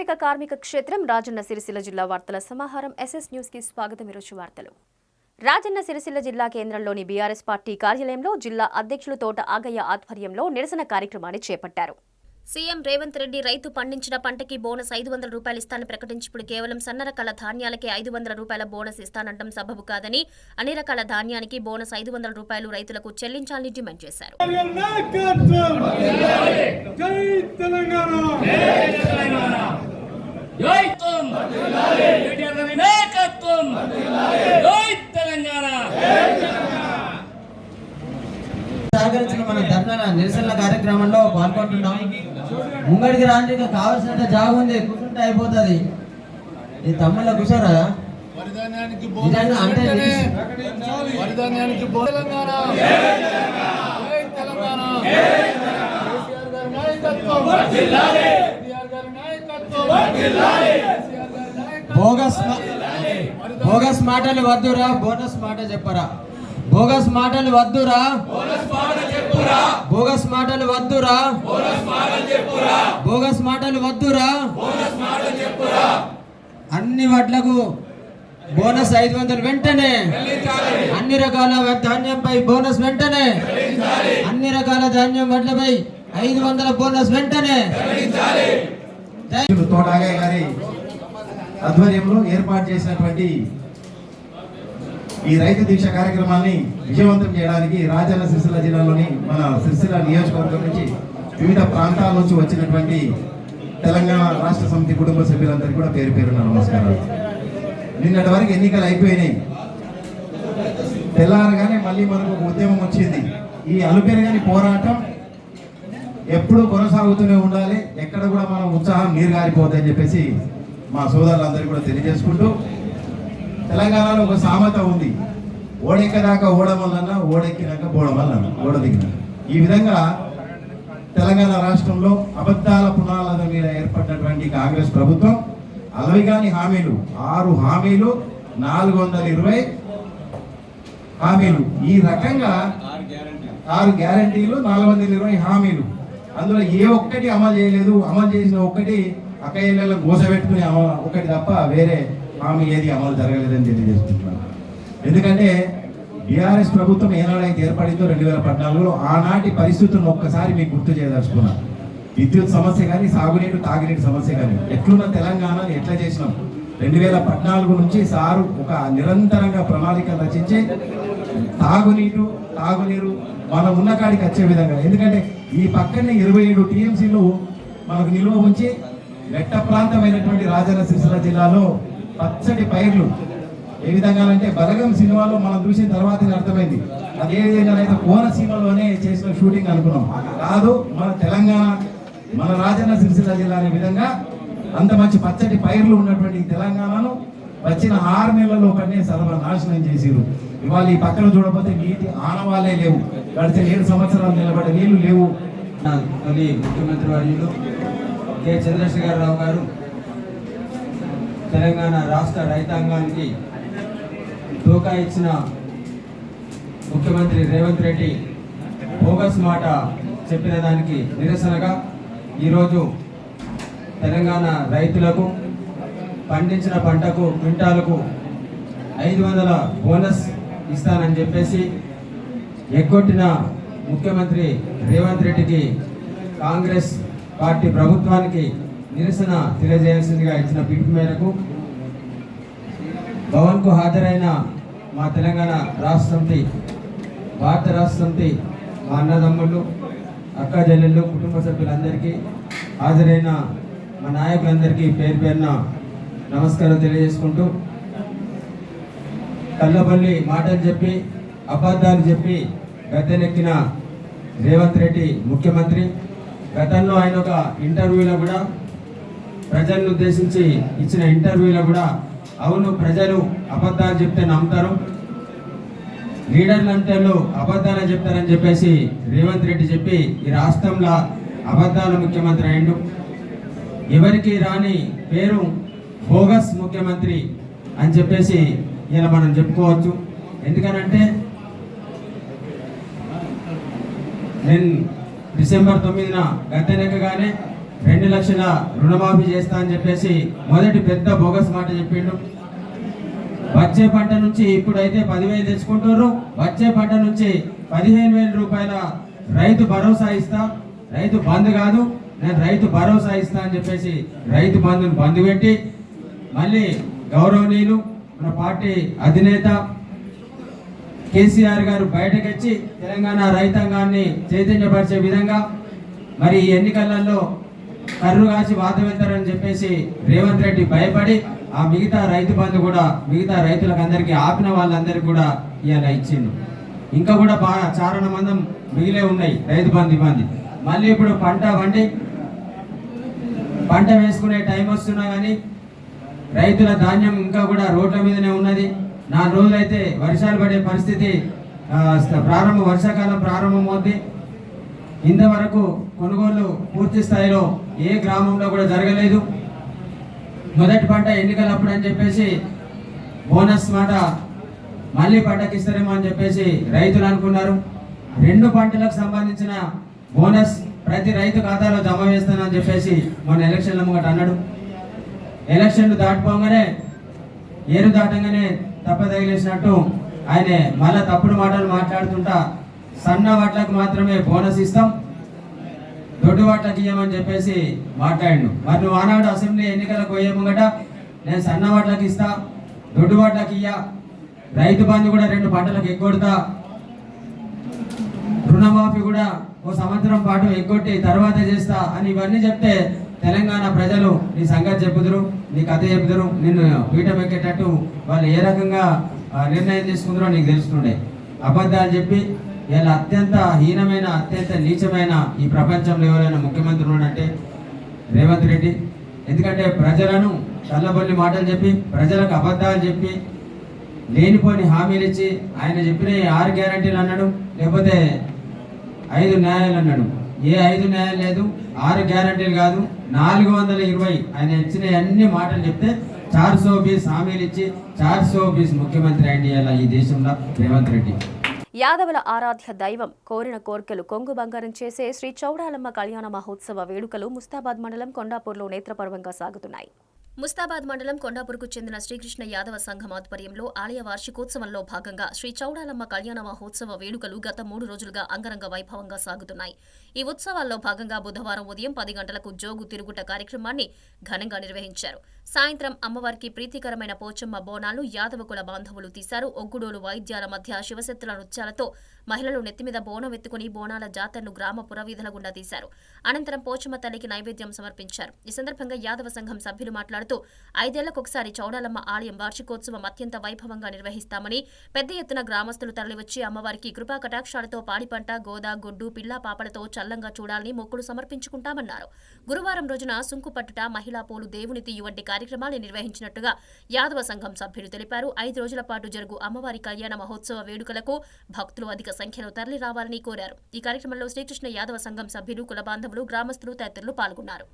శ్రామిక కార్మిక క్షేత్రం రాజన్న సిరిసిల్ల జిల్లా వార్తల సమాహారం. ఎస్ఎస్ న్యూస్కి స్వాగతం. ఈరోజు వార్తలు. రాజన్న సిరిసిల్ల జిల్లా కేంద్రంలోని బీఆర్ఎస్ పార్టీ కార్యాలయంలో జిల్లా అధ్యక్షులు తోట ఆగయ్య ఆధ్వర్యంలో నిరసన కార్యక్రమాన్ని చేపట్టారు. సీఎం రేవంత్ రెడ్డి రైతు పండించిన పంటకి బోనస్ ఐదు వందల రూపాయలు ఇస్తానని ప్రకటించి ఇప్పుడు కేవలం సన్న రకాల ధాన్యాలకే ఐదు వందల రూపాయల బోనస్ ఇస్తానంటం సబబు కాదని అన్ని రకాల ధాన్యానికి బోనస్ ఐదు వందల రూపాయలు రైతులకు చెల్లించాలని డిమాండ్ చేశారు. జై తెలంగాణ జైత్వం కేటీఆర్ గారి నాయకత్వం జై తెలంగాణ సహకరించిన మన ధర్నా నిరసన కార్యక్రమంలో పాల్గొంటున్నాం ఇంకా కావాల్సినంత జాగ ఉంది కూర్చుంటే అయిపోతుంది. ఈ తమ్ముళ్ళ కూర్చోరా అంటే బోగస్ బోగస్ మాటలు వద్దురా బోనస్ మాట చెప్పరా. బోగస్ మాటలు వద్దురా. బోగస్ మాటలు వద్దురా. బోగస్ మాటలు వద్దురా. అన్ని వడ్లకు బోనస్ ఐదు వందలు వెంటనే. అన్ని రకాల ధాన్యంపై బోనస్ వెంటనే. అన్ని రకాల ధాన్యం వడ్లపై ఐదు వందల బోనస్ వెంటనే. తోటాగయ్య గారి ఆధ్వర్యంలో ఏర్పాటు చేసినటువంటి ఈ రైతు దీక్ష కార్యక్రమాన్ని విజయవంతం చేయడానికి రాజన్న సిరిసిల్ల జిల్లాలోని మన సిరిసిల్ల నియోజకవర్గం నుంచి వివిధ ప్రాంతాల నుంచి వచ్చినటువంటి తెలంగాణ రాష్ట్ర సమితి కుటుంబ సభ్యులందరికీ కూడా పేరు పేరున నమస్కారాలు. నిన్నటి వరకు ఎన్నికలు అయిపోయినాయి. తెల్లారగానే మళ్ళీ మనకు ఉద్యమం వచ్చింది. ఈ అలుపెరగని పోరాటం ఎప్పుడూ కొనసాగుతూనే ఉండాలి. ఎక్కడ కూడా మనం ఉత్సాహం నీరు గారిపోద్దని చెప్పేసి మా సోదరులందరూ కూడా తెలియజేసుకుంటూ తెలంగాణలో ఒక సామెత ఉంది. ఓడెక్కదాకా ఓడమల్లన్న ఓడెక్కినాక పోవడం ఓడ దిగిన ఈ విధంగా తెలంగాణ రాష్ట్రంలో అబద్ధాల పునాల మీద ఏర్పడినటువంటి కాంగ్రెస్ ప్రభుత్వం అలవిగాని హామీలు ఆరు హామీలు నాలుగు వందల ఇరవై హామీలు. ఈ రకంగా ఆరు గ్యారంటీలు నాలుగు వందల ఇరవై హామీలు. అందులో ఏ ఒక్కటి అమలు చేయలేదు. అమలు చేసిన ఒక్కటి అక్కయ్యలలో గోసపెట్టుకుని అమలు ఒకటి తప్ప వేరే హామీ ఏది అమలు జరగలేదని తెలియజేసుకుంటున్నాను ఎందుకంటే బీఆర్ఎస్ ప్రభుత్వం ఏనాడైతే ఏర్పడిందో రెండు వేల పద్నాలుగులో ఆనాటి పరిస్థితులను ఒక్కసారి మీకు గుర్తు చేయదలుచుకున్నాను విద్యుత్ సమస్య కానీ సాగునీరు తాగునీటి సమస్య కానీ ఎట్లున్న తెలంగాణని ఎట్లా చేసినాం? రెండు వేల పద్నాలుగు నుంచి సారు ఒక నిరంతరంగా ప్రణాళిక రచించి తాగునీరు తాగునీరు మనం ఉన్న కాడికి వచ్చే విధంగా. ఎందుకంటే ఈ పక్కనే ఇరవై ఏడు టీఎంసీలు మనకు నిల్వ ఉంచి మెట్ట ప్రాంతమైనటువంటి రాజన్న సిరిసిల్ల జిల్లాలో పచ్చటి పైర్లు. ఏ విధంగా అంటే బలగం సినిమాలో మనం చూసిన తర్వాత అర్థమైంది. అదే విధంగా అయితే కోనసీమలోనే చేసిన షూటింగ్ అనుకున్నాం. కాదు మన తెలంగాణ మన రాజన్న సిరిసిల్ల జిల్లా అనే విధంగా అంత మంచి పచ్చటి పైర్లు ఉన్నటువంటి తెలంగాణను వచ్చిన ఆరు నెలల్లో కనే సర్వనాశనం చేసిరు ఇవాళ ఈ పక్కన చూడకపోతే నీటి ఆనవాళ్ళే లేవు. గడిచిన ఏడు సంవత్సరాలు నిలబడే నీళ్ళు లేవు. ముఖ్యమంత్రి వర్యులు కె. చంద్రశేఖరరావు గారు తెలంగాణ రాష్ట్ర రైతాంగానికి తోకా ఇచ్చిన ముఖ్యమంత్రి రేవంత్ రెడ్డి బోగస్ మాట చెప్పిన దానికి నిరసనగా ఈరోజు తెలంగాణ రైతులకు పండించిన పంటకు క్వింటాలకు ఐదు వందల బోనస్ ఇస్తానని చెప్పేసి ఎగ్గొట్టిన ముఖ్యమంత్రి రేవంత్ రెడ్డికి కాంగ్రెస్ పార్టీ ప్రభుత్వానికి నిరసన తెలియజేయాల్సిందిగా ఇచ్చిన పిలుపు మేరకు భవన్కు హాజరైన మా తెలంగాణ రాష్ట్ర సమితి భారత రాష్ట్ర సమితి మా అన్నదమ్ముళ్ళు అక్క చెల్లెళ్ళు కుటుంబ సభ్యులందరికీ హాజరైన మా నాయకులందరికీ పేరు పేరున నమస్కారం తెలియజేసుకుంటూ కళ్ళబల్లి మాటలు చెప్పి అబద్ధాలు చెప్పి గద్దెనెక్కిన రేవంత్ రెడ్డి ముఖ్యమంత్రి. గతంలో ఆయన ఒక ఇంటర్వ్యూలో కూడా ప్రజలను ఉద్దేశించి ఇచ్చిన ఇంటర్వ్యూలో కూడా అవును ప్రజలు అబద్ధాలు చెప్తే నమ్ముతారు. లీడర్లు అంటే అబద్ధాలు చెప్తారని చెప్పేసి రేవంత్ రెడ్డి చెప్పి ఈ రాష్ట్రంలో అబద్ధాల ముఖ్యమంత్రి అయిండు ఎవరికి రాని పేరు బోగస్ ముఖ్యమంత్రి అని చెప్పేసి ఇలా మనం చెప్పుకోవచ్చు. ఎందుకనంటే నేను డిసెంబర్ తొమ్మిదిన గద్దెనెక్కగానే రెండు లక్షల రుణమాఫీ చేస్తా అని చెప్పేసి మొదటి పెద్ద బోగస్ మాట చెప్పిండు. వచ్చే పంట నుంచి ఇప్పుడైతే పదివేలు తెచ్చుకుంటారు వచ్చే పంట నుంచి పదిహేను వేల రూపాయల రైతు భరోసా ఇస్తా. రైతు బంద్ కాదు నేను రైతు భరోసా ఇస్తా అని చెప్పేసి రైతు బంధుని బంద్ పెట్టి మళ్ళీ గౌరవనీయులు మన పార్టీ అధినేత కేసీఆర్ గారు బయటకొచ్చి తెలంగాణ రైతాంగాన్ని చైతన్యపరిచే విధంగా మరి ఈ ఎన్నికలలో కర్రు కాసి వాత వెళ్తారని చెప్పేసి రేవంత్ రెడ్డి భయపడి ఆ మిగతా రైతు బంధు కూడా మిగతా రైతులకు అందరికీ ఆపిన వాళ్ళందరికీ కూడా ఇవాళ ఇచ్చిండు. ఇంకా కూడా బాగా చారణ మందం మిగిలే ఉన్నాయి రైతు బంధు ఇబ్బంది. మళ్ళీ ఇప్పుడు పంట వండి పంట వేసుకునే టైం వస్తున్నా కానీ రైతుల ధాన్యం ఇంకా కూడా రోడ్ల మీదనే ఉన్నది. నాలుగు రోజులైతే వర్షాలు పడే పరిస్థితి ప్రారంభ ప్రారంభం వర్షాకాలం ప్రారంభమవుద్ది. ఇంతవరకు కొనుగోలు పూర్తి స్థాయిలో ఏ గ్రామంలో కూడా జరగలేదు. మొదటి పంట ఎన్నికలప్పుడు అని చెప్పేసి బోనస్ మాట మళ్ళీ పంటకి ఇస్తారేమో అని చెప్పేసి రైతులు అనుకున్నారు. రెండు పంటలకు సంబంధించిన బోనస్ ప్రతి రైతు ఖాతాలో జమ చేస్తానని చెప్పేసి మొన్న ఎలక్షన్ల ముంగట అన్నాడు. ఎలక్షన్లు దాటిపోగానే ఏరు దాటంగానే తప్పదగిలేసినట్టు ఆయన మళ్ళా తప్పుడు మాటలు మాట్లాడుతుంటా సన్న వాట్లకు మాత్రమే బోనస్ ఇస్తాం. దొడ్డు వాట్లకు చెప్పేసి మాట్లాడిను. మరి నువ్వు ఆనాడు అసెంబ్లీ ఎన్నికలకు పోయే ముంగట నేను సన్నవాట్లకు ఇస్తా దొడ్డు ఇయ్యా రైతు బంధు కూడా రెండు పంటలకు ఎగ్గొడతా రుణమాఫీ కూడా ఓ సంవత్సరం పాటు ఎగ్గొట్టి తర్వాత చేస్తా అని ఇవన్నీ చెప్తే తెలంగాణ ప్రజలు నీ సంగతి చెప్పుదురు నీ కథ చెప్పుదురు నిన్ను పీఠం ఎక్కేటట్టు వాళ్ళు ఏ రకంగా నిర్ణయం తీసుకుందరో నీకు తెలుస్తుండే. అబద్ధాలు చెప్పి ఇలా అత్యంత హీనమైన అత్యంత నీచమైన ఈ ప్రపంచంలో ఎవరైనా ముఖ్యమంత్రి ఉన్నాడంటే రేవంత్ రెడ్డి. ఎందుకంటే ప్రజలను చల్లబొల్లి మాటలు చెప్పి ప్రజలకు అబద్ధాలు చెప్పి లేనిపోని హామీలు ఇచ్చి ఆయన చెప్పిన ఆరు గ్యారంటీలు అన్నాడు లేకపోతే ఐదు న్యాయాలు అన్నాడు. ఏ ఐదు న్యాయాలు లేదు ఆరు గ్యారంటీలు కాదు నాలుగు వందల ఇరవై ఆయన ఇచ్చిన అన్ని మాటలు చెప్తే చార్ సో బీస్ హామీలు ఇచ్చి చార్ సో బీస్ ముఖ్యమంత్రి అండి ఇలా ఈ దేశంలో రేవంత్ రెడ్డి. యాదవుల ఆరాధ్య దైవం కోరిన కోర్కెలు కొంగు బంగారం చేసే శ్రీ చౌడాలమ్మ కళ్యాణ మహోత్సవ వేడుకలు ముస్తాబాద్ మండలం కొండాపూర్లో నేత్రపర్వంగా సాగుతున్నాయి. ముస్తాబాద్ మండలం కొండాపూర్కు చెందిన శ్రీకృష్ణ యాదవ సంఘం ఆధ్వర్యంలో ఆలయ వార్షికోత్సవంలో భాగంగా శ్రీ చౌడాలమ్మ కళ్యాణ మహోత్సవ వేడుకలు గత మూడు రోజులుగా అంగరంగ వైభవంగా సాగుతున్నాయి. ఈ ఉత్సవాల్లో భాగంగా బుధవారం ఉదయం పది గంటలకు జోగు తిరుగుట కార్యక్రమాన్ని ఘనంగా నిర్వహించారు. సాయంత్రం అమ్మవారికి ప్రీతికరమైన పోచమ్మ బోనాలు యాదవ కుల బాంధవులు తీశారు. ఒగ్గుడోలు వాయిద్యాల మధ్య శివశక్తుల నృత్యాలతో మహిళలు నెత్తిమీద బోనం ఎత్తుకుని బోనాల జాతరను గ్రామ పురవీధుల గుండా తీశారు. అనంతరం పోచమ్మ తల్లికి నైవేద్యం సమర్పించారు. ఈ సందర్భంగా యాదవ సంఘం సభ్యులు మాట్లాడుతూ ఐదేళ్ళకొకసారి చౌడాలమ్మ ఆలయం వార్షికోత్సవం అత్యంత వైభవంగా నిర్వహిస్తామని పెద్ద ఎత్తున గ్రామస్తులు తరలివచ్చి అమ్మవారికి కృపా కటాక్షాలతో పాడిపంట గోదా గొడ్డు పిల్లా పాపలతో చల్లంగా చూడాలని మొక్కులు సమర్పించుకుంటామన్నారు. గురువారం రోజున సుంకు పట్టుట మహిళా పోలు దేవుని తీయు వంటి కార్యక్రమాలు నిర్వహించినట్టుగా యాదవ సంఘం సభ్యులు తెలిపారు. ఐదు రోజుల పాటు జరుగు అమ్మవారి కళ్యాణ మహోత్సవ వేడుకలకు భక్తులు అధిక సంఖ్యలో తరలి రావాలని కోరారు. ఈ కార్యక్రమంలో శ్రీకృష్ణ యాదవ సంఘం సభ్యులు కుల బాంధవులు గ్రామస్తులు తదితరులు పాల్గొన్నారు.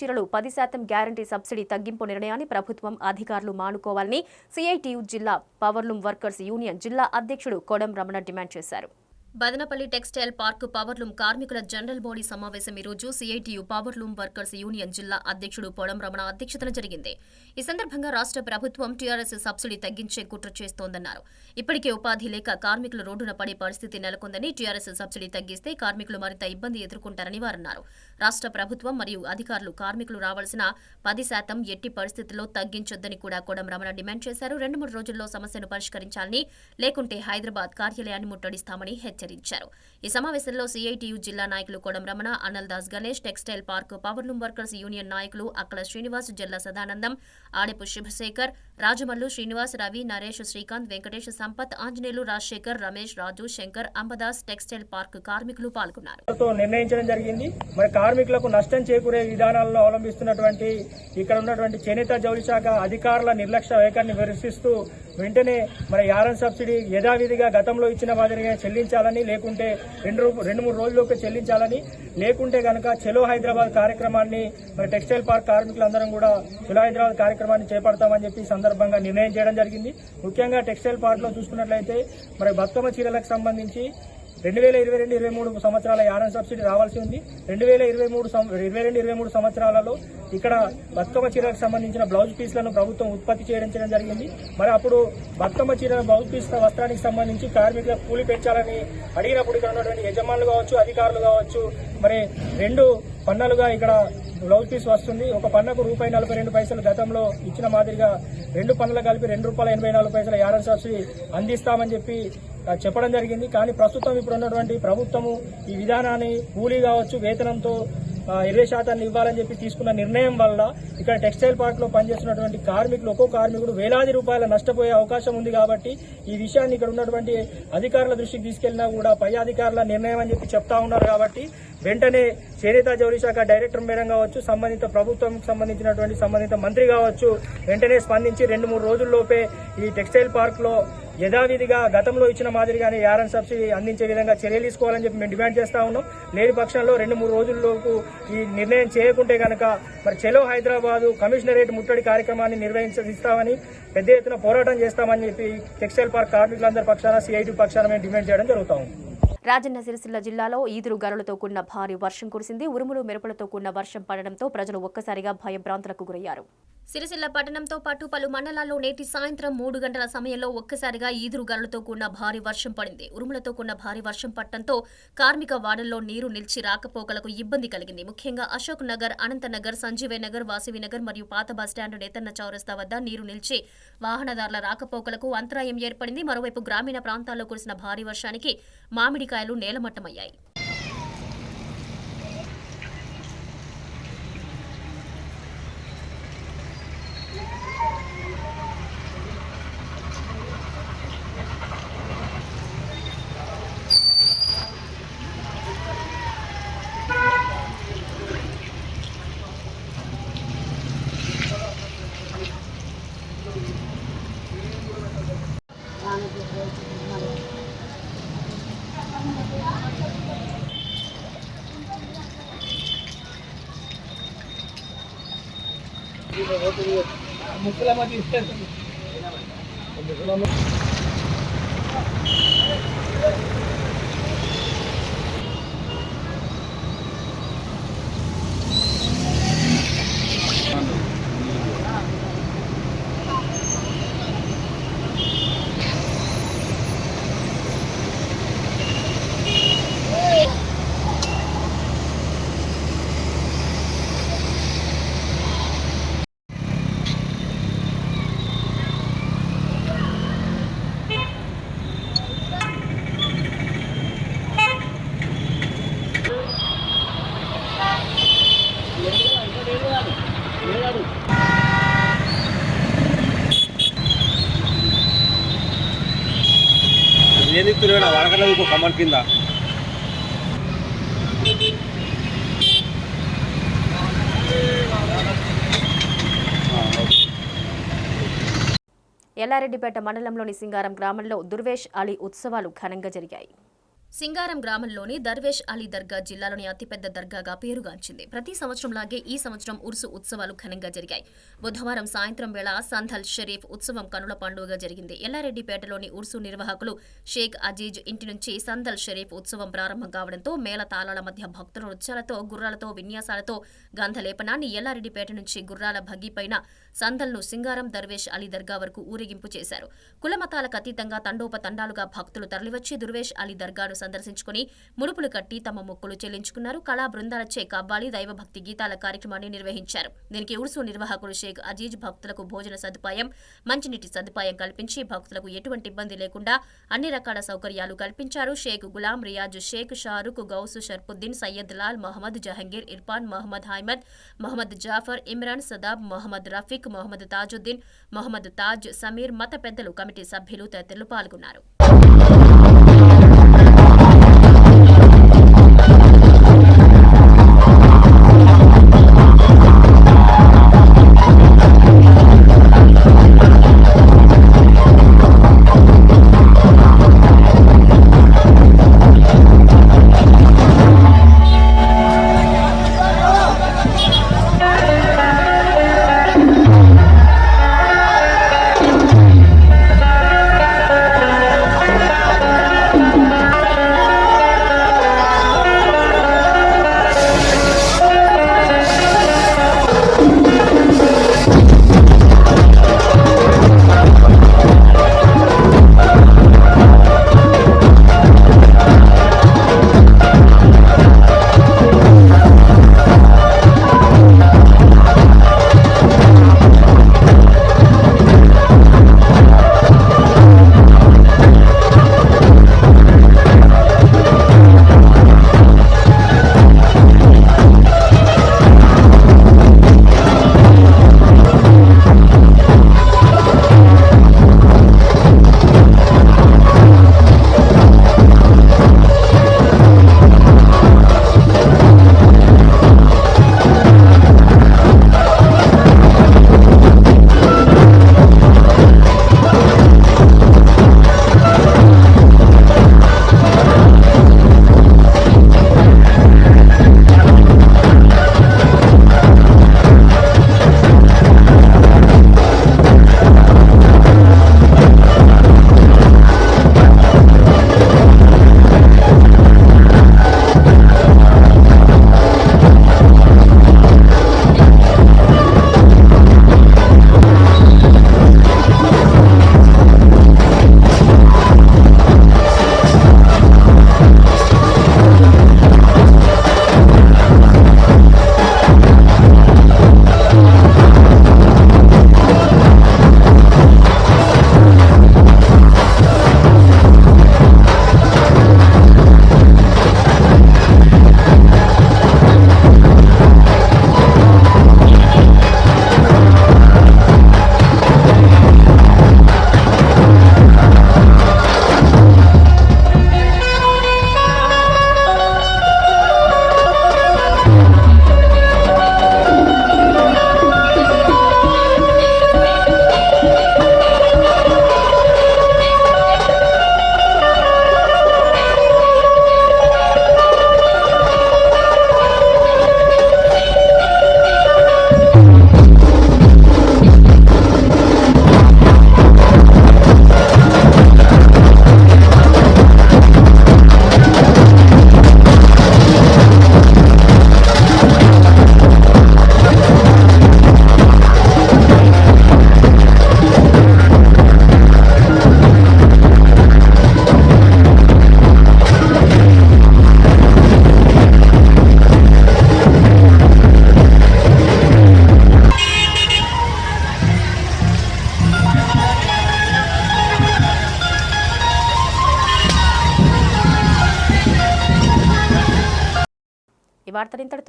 చీరలు పది శాతం గ్యారంటీ సబ్సిడీ తగ్గింపు నిర్ణయాన్ని ప్రభుత్వం అధికారులు మానుకోవాలని సిఐటియు జిల్లా పవర్లూమ్ వర్కర్స్ యూనియన్ జిల్లా అధ్యక్షుడు కొడం రమణ డిమాండ్ చేశారు. బదనపల్లి టెక్స్టైల్ పార్క్ పవర్లూమ్ కార్మికుల జనరల్ బాడీ సమావేశం ఈ రోజు సిఐటియు పవర్లూమ్ వర్కర్స్ యూనియన్ జిల్లా అధ్యక్షుడు పొడం రమణ అధ్యక్షతన జరిగింది. ఈ సందర్భంగా రాష్ట్ర ప్రభుత్వం టీఆర్ఎస్ సబ్సిడీ తగ్గించే కుట్ర చేస్తోందన్నారు. ఇప్పటికే ఉపాధి లేక కార్మికులు రోడ్డున పడే పరిస్థితి నెలకొందని టీఆర్ఎస్ సబ్సిడీ తగ్గిస్తే కార్మికులు మరింత ఇబ్బంది ఎదుర్కొంటారని వారన్నారు. రాష్ట్ర ప్రభుత్వం మరియు అధికారులు కార్మికులు రావాల్సిన పది శాతం ఎట్టి పరిస్థితుల్లో తగ్గించొద్దని కూడా కొడం రమణ డిమాండ్ చేశారు. రెండు మూడు రోజుల్లో సమస్యను పరిష్కరించాలని లేకుంటే హైదరాబాద్ కార్యాలయాన్ని ముట్టడిస్తామని హెచ్చరించారు. ఈ సమావేశంలో సీఐటియు జిల్లా నాయకులు Kodam Ramana Annaldas Ganesh textile park powerloom workers union నాయకులు అక్కల శ్రీనివాస్ జిల్లా సదానందం ఆడెపు శివశేఖర్ రాజమల్లు శ్రీనివాస్ రవి నరేష్ శ్రీకాంత్ వెంకటేష్ సంపత్ ఆంజనేయులు రాజశేఖర్ రమేష్ రాజు శంకర్ అంబదాస్ టెక్స్టైల్ పార్క్ కార్మికులు పాల్గొన్నారు. నిర్ణయించడం జరిగింది. మరి కార్మికులకు నష్టం చేకూరే విధానాలను అవలంబిస్తున్నటువంటి ఇక్కడ ఉన్నటువంటి చేనేత జౌలి శాఖ అధికారుల నిర్లక్ష్య వైఖరిని విమర్శిస్తూ వెంటనే మరి యారన్ సబ్సిడీ యథావిధిగా గతంలో ఇచ్చిన మాదిరిగా చెల్లించాలని లేకుంటే రెండు రెండు మూడు రోజుల్లోకి చెల్లించాలని లేకుంటే కనుక చెలో హైదరాబాద్ కార్యక్రమాన్ని మరి టెక్స్టైల్ పార్క్ కార్మికులందరం కూడా చెలో హైదరాబాద్ కార్యక్రమాన్ని చేపడతామని చెప్పి సందర్భంగా నిర్ణయం చేయడం జరిగింది. ముఖ్యంగా టెక్స్టైల్ పార్క్లో చూసుకున్నట్లయితే మరి బతుకమ్మ చీరలకు సంబంధించి రెండు వేల ఇరవై రెండు ఇరవై మూడు సంవత్సరాల యారన్ సబ్సిడీ రావాల్సి ఉంది. రెండు వేల ఇరవై మూడు ఇరవై రెండు ఇరవై మూడు సంవత్సరాలలో ఇక్కడ బతుకమ్మ చీరకు సంబంధించిన బ్లౌజ్ పీస్లను ప్రభుత్వం ఉత్పత్తి చేయడం జరిగింది. మరి అప్పుడు బతుకమ్మ చీర బ్లౌజ్ పీస్ వస్త్రానికి సంబంధించి కార్మికుల కూలి పెంచాలని అడిగినప్పుడు ఇక్కడ ఉన్నటువంటి యజమానులు కావచ్చు అధికారులు కావచ్చు మరి రెండు పన్నులుగా ఇక్కడ బ్లౌజ్ పీస్ వస్తుంది. ఒక పన్నకు రూపాయి నలభై రెండు పైసలు గతంలో ఇచ్చిన మాదిరిగా రెండు పన్నులు కలిపి రెండు రూపాయల ఎనభై నాలుగు పైసల యారన్ సబ్సిడీ అందిస్తామని చెప్పి చెప్పడం జరిగింది. కానీ ప్రస్తుతం ఇప్పుడు ఉన్నటువంటి ప్రభుత్వము ఈ విధానాన్ని కూలీ కావచ్చు వేతనంతో ఇరవై శాతాన్ని ఇవ్వాలని చెప్పి తీసుకున్న నిర్ణయం వల్ల ఇక్కడ టెక్స్టైల్ పార్క్లో పనిచేస్తున్నటువంటి కార్మికులు ఒక్కో కార్మికుడు వేలాది రూపాయల నష్టపోయే అవకాశం ఉంది కాబట్టి ఈ విషయాన్ని ఇక్కడ ఉన్నటువంటి అధికారుల దృష్టికి తీసుకెళ్ళినా కూడా పై అధికారుల నిర్ణయం అని చెప్పి చెప్తా ఉన్నారు కాబట్టి వెంటనే చేనేత జౌలి శాఖ డైరెక్టర్ మేడం కావచ్చు సంబంధిత ప్రభుత్వం సంబంధించినటువంటి సంబంధిత మంత్రి కావచ్చు వెంటనే స్పందించి రెండు మూడు రోజుల్లోపే ఈ టెక్స్టైల్ పార్క్లో యథావిధిగా గతంలో ఇచ్చిన మాదిరిగానే యారన్ సబ్సిడీ అందించే విధంగా చర్యలు తీసుకోవాలని చెప్పి మేము డిమాండ్ చేస్తా ఉన్నాం. లేని పక్షంలో రెండు మూడు రోజుల్లోపు ఈ నిర్ణయం చేయకుంటే కనుక మరి చెలో హైదరాబాదు కమిషనరేట్ ముట్టడి కార్యక్రమాన్ని నిర్వహించిస్తామని పెద్ద ఎత్తున పోరాటం చేస్తామని చెప్పి టెక్స్టైల్ పార్క్ కార్మికులందరి పక్షాన సిఐటి పక్షాన మేము డిమాండ్ చేయడం జరుగుతా ఉంది. రాజన్న సిరిసిల్ల జిల్లాలో ఈదురు గరులతో కూడిన భారీ వర్షం కురిసింది. ఉరుములు మెరుపులతో కూడిన వర్షం పడడంతో ప్రజలు ఒక్కసారిగా భయభ్రాంతులకు గురయ్యారు. సిరిసిల్ల పట్టణంతో పాటు పలు మండలాల్లో నేటి సాయంత్రం మూడు గంటల సమయంలో ఒక్కసారిగా ఈదురు గరులతో కూడిన భారీ వర్షం పడింది. ఉరుములతో కూడిన భారీ వర్షం పట్టడంతో కార్మిక వాడల్లో నీరు నిలిచి రాకపోకలకు ఇబ్బంది కలిగింది. ముఖ్యంగా అశోక్ నగర్ అనంతనగర్ సంజీవయ్య నగర్ వాసవి నగర్ మరియు పాత బస్టాండ్ నేతన్న చౌరస్తా వద్ద నీరు నిలిచి వాహనదారుల రాకపోకలకు అంతరాయం ఏర్పడింది. మరోవైపు గ్రామీణ ప్రాంతాల్లో కురిసిన భారీ వర్షానికి మామిడికాయలు నేలమట్టమయ్యాయి. ¿Cómo se llama? ఏది ఇంకో కమ్మల కింద. ఎల్లారెడ్డిపేట మండలంలోని సింగారం గ్రామంలో దుర్వేష్ అలీ ఉత్సవాలు ఘనంగా జరిగాయి. సింగారం గ్రామంలోని దర్వేష్ అలీ దర్గా జిల్లాలోని అతిపెద్ద దర్గాగా పేరుగాంచింది. ప్రతి సంవత్సరంలాగే ఈ సంవత్సరం ఉర్సు ఉత్సవాలు ఘనంగా జరిగాయి. బుధవారం సాయంత్రం వేళ సంధల్ షరీఫ్ ఉత్సవం కనుల పండుగగా జరిగింది. ఎల్లారెడ్డిపేటలోని ఉర్సు నిర్వాహకులు షేక్ అజీజ్ ఇంటి నుంచి సంధల్ షరీఫ్ ఉత్సవం ప్రారంభం కావడంతో మేళ తాళాల మధ్య భక్తుల నృత్యాలతో గుర్రాలతో విన్యాసాలతో గంధలేపనాన్ని ఎల్లారెడ్డిపేట నుంచి గుర్రాల భగ్గిపైన సందల్ను సింగారం దర్వేష్ అలీ దర్గా వరకు ఊరేగింపు చేశారు. కులమతాలకు అతీతంగా తండోపతండాలుగా భక్తులు తరలివచ్చి దుర్వేష్ అలీ దర్గాను సందర్శించుకుని ముడుపులు కట్టి తమ మొక్కులు చెల్లించుకున్నారు. కళా బృందాలచే కవ్వాలి దైవభక్తి గీతాల కార్యక్రమాన్ని నిర్వహించారు. దీనికి ఉర్సు నిర్వాహకుడు షేక్ అజీజ్ భక్తులకు భోజన సదుపాయం మంచినీటి సదుపాయం కల్పించి భక్తులకు ఎటువంటి ఇబ్బంది లేకుండా అన్ని రకాల సౌకర్యాలు కల్పించారు. షేక్ గులాం రియాజ్ షేక్ షారుక్ గౌసు షర్పుద్దీన్ సయ్యద్ లాల్ మహమ్మద్ జహంగీర్ ఇర్ఫాన్ మహమ్మద్ హైమద్ మహమ్మద్ జాఫర్ ఇమ్రాన్ సదాబ్ మహమ్మద్ రఫీక్ మహమ్మద్ తాజుద్దీన్ మహమ్మద్ తాజ్ సమీర్ మత పెద్దలు కమిటీ సభ్యులు తదితరులు పాల్గొన్నారు.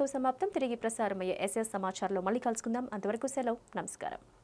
ఇంతటితో సమాప్తం. తిరిగి ప్రసారమయ్యే ఎస్ఎస్ సమాచారంలో మళ్ళీ కలుసుకుందాం. అంతవరకు సెలవు. నమస్కారం.